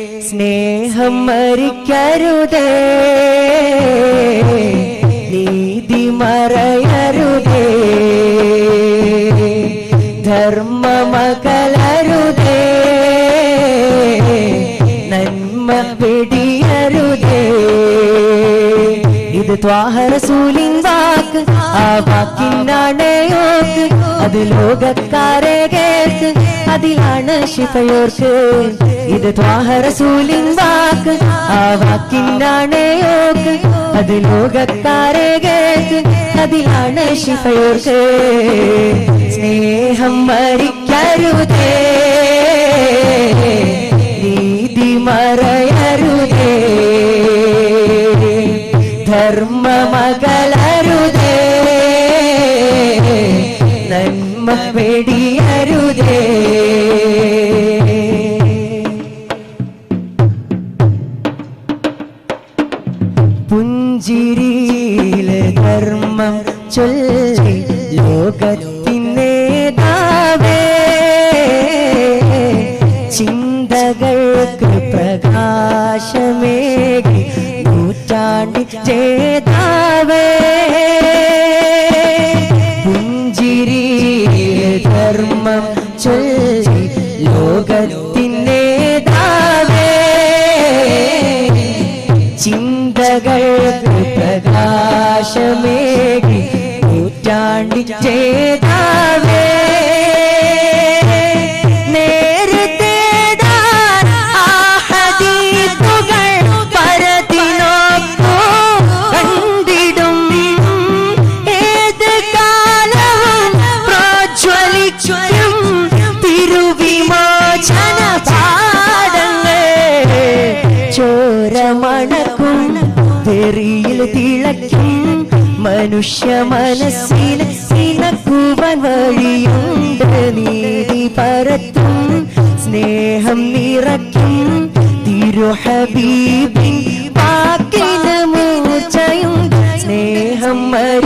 സ്നേഹം മരിക്കരുതേ. നീതി മറയരുതേ. ധർമ്മമകലരുതേ നന്മ പിടിയരുതേ. ഇത് ത്വാഹറസൂലിൻ വാക്ക് ആ വാക്കിനാണയോക്ക് അത് ലോകക്കാരെ കേൾക്ക് അതിലാണ് ശിഫയോർക്ക്. ഇത് ത്വാഹറസൂലിൻ വാക്ക്. ആ വാക്കിനാണയോക്ക് അത് ലോകക്കാരെ കേക്ക്. അതിലാണ് ശിഫയോർക്ക്. സ്നേഹം മരിക്കരുതേ നീതി മറയരുതേ. ധർമ്മ മകളരുതേ നന്മ വെടിയരുതേ പുഞ്ചിരിയിലെ ധർമ്മം ചൊല്ലി ലോകത്തിനേതാവേ? ചിന്തകൾക്ക് പ്രകാശമേകി നൂറ്റാണ്ടി ചേതാവേ ചോരമണക്കും തെറിയിൽ തിളക്കും മനുഷ്യ മനസ്സിന് ഇണക്കുവാൻ വഴിയുണ്ട് നീതി പരത്തും സ്നേഹം നിറയ്ക്കും. തിരുഹബീബിൻ വാക്കിന് മൂർച്ചയും സ്നേഹം മരിക്കരുതേ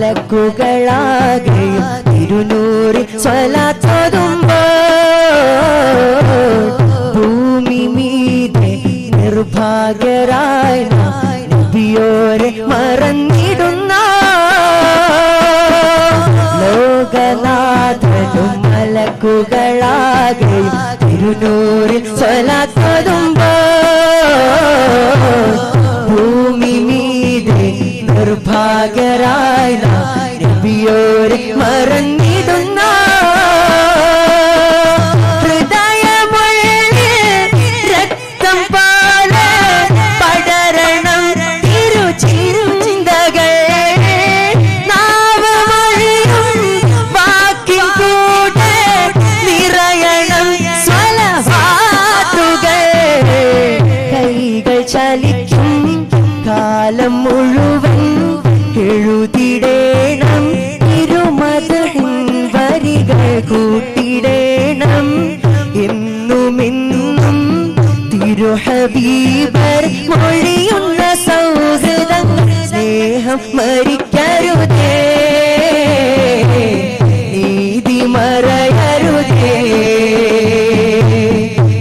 മലക്കുകളാകെയും ഇരുന്നൂറിൽ സ്വലാത്തോതുമ്പോ ഭൂമി മീതെ നിർഭാഗ്യരായ നബിയോരെ മറന്നിടുന്ന ലോകനാഥനും മലക്കുകളാകെയും ഇരുന്നൂറിൽ സ്വലാത്തതുമ്പോ സ്വലവാത്തുകൾ കൈകൾ ചലിക്കും കാലം മുഴുവൻ എഴുതിടേണം. ഇരുമതഹിൻ വരികൾ കൂട്ടിടേണം. എന്നുമെന്നും തിരുഹബീബർ മൊഴിയുന്ന സൗഹൃദം സ്നേഹം മരിക്കരുതേ. നീതി മറയരുതേ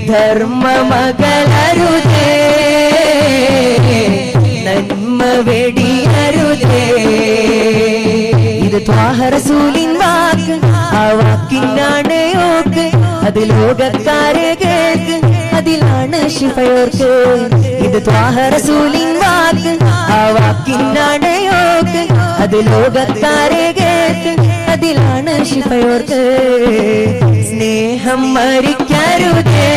ധർമ്മമകലരുതേ ഇത് ത്വാഹറസൂലിൻ വാക്ക് ആ വാക്കിനാണ് യോക്ക് അത് ലോകക്കാരെ കേൾക്ക് അതിലാണ് ശിഫയോർക്ക്. ഇത് ത്വാഹറസൂലിൻ വാക്ക് ആ വാക്കിനാണ് യോക്ക് അത് ലോകക്കാരെ കേൾക്ക് അതിലാണ് ശിഫയോർക്ക്. സ്നേഹം മരിക്കരുതേ.